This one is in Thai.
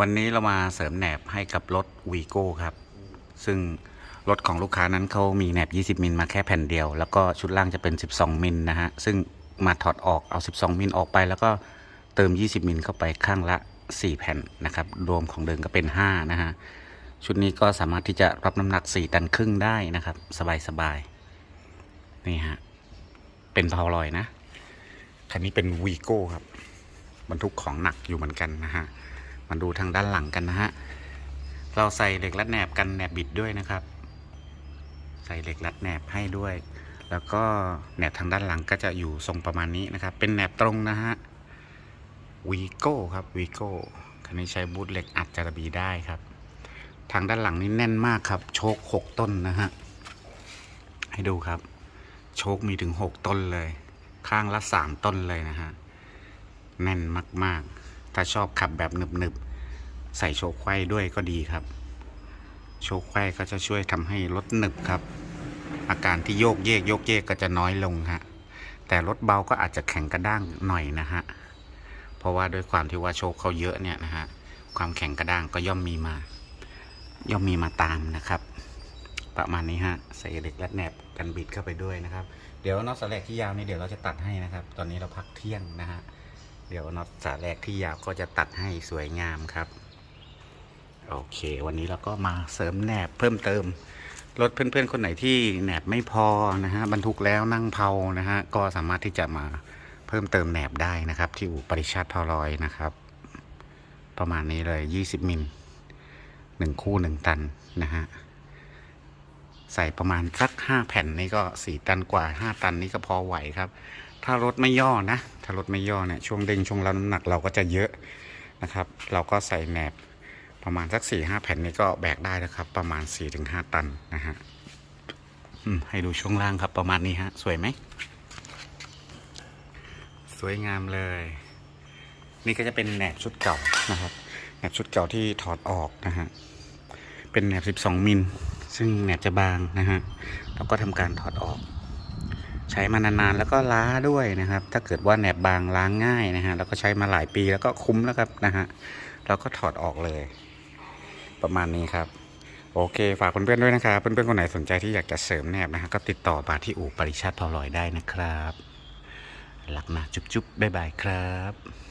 วันนี้เรามาเสริมแหนบให้กับรถวีโก้ครับ ซึ่งรถของลูกค้านั้นเขามีแหนบ 20 มิลมาแค่แผ่นเดียว แล้วก็ชุดล่างจะเป็น 12 มิลนะฮะ ซึ่งมาถอดออกเอา 12 มิลออกไป แล้วก็เติม 20 มิลเข้าไปข้างละ 4 แผ่นนะครับ รวมของเดิมก็เป็น 5 นะฮะ ชุดนี้ก็สามารถที่จะรับน้ำหนัก 4 ตันครึ่งได้นะครับ สบายๆ นี่ฮะ เป็นพาวลอยนะ คันนี้เป็นวีโก้ครับ บรรทุกของหนักอยู่เหมือนกันนะฮะ มาดูทางด้านหลังกันนะฮะ เราใส่เหล็กรัดแหนบกันแหนบบิดด้วยนะครับ ใส่เหล็กรัดแหนบให้ด้วย แล้วก็แหนบทางด้านหลังก็จะอยู่ทรงประมาณนี้นะครับ เป็นแหนบตรงนะฮะวีโก้ครับวีโก้คันนี้ใช้บูทเหล็กอัดจารบีได้ครับ ทางด้านหลังนี่แน่นมากครับ โชคหกต้นนะฮะ ให้ดูครับ โชคมีถึงหกต้นเลย ข้างละสามต้นเลยนะฮะ แน่นมากๆ ถ้าชอบขับแบบหนึบๆ ใส่โชคไขว้ด้วยก็ดีครับ โชคไขว้ก็จะช่วยทำให้รถหนึบครับ อาการที่โยกเยกโยกเยกก็จะน้อยลงฮะ แต่รถเบาก็อาจจะแข็งกระด้างหน่อยนะฮะ เพราะว่าด้วยความที่ว่าโชคเขาเยอะเนี่ยนะฮะ ความแข็งกระด้างก็ย่อมมีมา ย่อมมีมาตามนะครับ ประมาณนี้ฮะ ใส่เหล็กรัดแหนบกันบิดเข้าไปด้วยนะครับ เดี๋ยวน็อตสแลกที่ยาวนี่เดี๋ยวเราจะตัดให้นะครับ ตอนนี้เราพักเที่ยงนะฮะ เดี๋ยวน็อตสาแรกที่ยาวก็จะตัดให้สวยงามครับ โอเค วันนี้เราก็มาเสริมแหนบเพิ่มเติม รถเพื่อนๆ คนไหนที่แหนบไม่พอนะฮะบรรทุกแล้วนั่งเผานะฮะก็สามารถที่จะมาเพิ่มเติมแหนบได้นะครับ ที่อู่ปริชาติทอลอยนะครับ ประมาณนี้เลย 20 มิลหนึ่งคู่หนึ่งตันนะฮะใส่ประมาณสักห้าแผ่นนี่ก็สี่ตันกว่าห้าตันนี่ก็พอไหวครับ ถ้ารถไม่ย่อนะ ถ้ารถไม่ย่อเนี่ยช่วงเด้งช่วงรับน้ำหนักเราก็จะเยอะนะครับ เราก็ใส่แหนบประมาณสักสี่ห้าแผ่นนี่ก็แบกได้แล้วครับ ประมาณสี่ถึงห้าตันนะฮะให้ดูช่วงล่างครับประมาณนี้ฮะ สวยไหม สวยงามเลย นี่ก็จะเป็นแหนบชุดเก่านะครับแหนบชุดเก่าที่ถอดออกนะฮะเป็นแหนบ 12 มิลซึ่งแหนบจะบางนะฮะแล้วก็ทำการถอดออก ใช้มานานๆแล้วก็ล้าด้วยนะครับ ถ้าเกิดว่าแหนบบางล้างง่ายนะฮะแล้วก็ใช้มาหลายปีแล้วก็คุ้มแล้วครับนะฮะเราก็ถอดออกเลย ประมาณนี้ครับ โอเค ฝากเพื่อนๆด้วยนะครับ เพื่อนๆคนไหนสนใจที่อยากจะเสริมแหนบนะฮะก็ติดต่อมาที่อู่ปริชาติพอลอยได้นะครับหลักนะจุ๊บๆบ๊ายบายครับ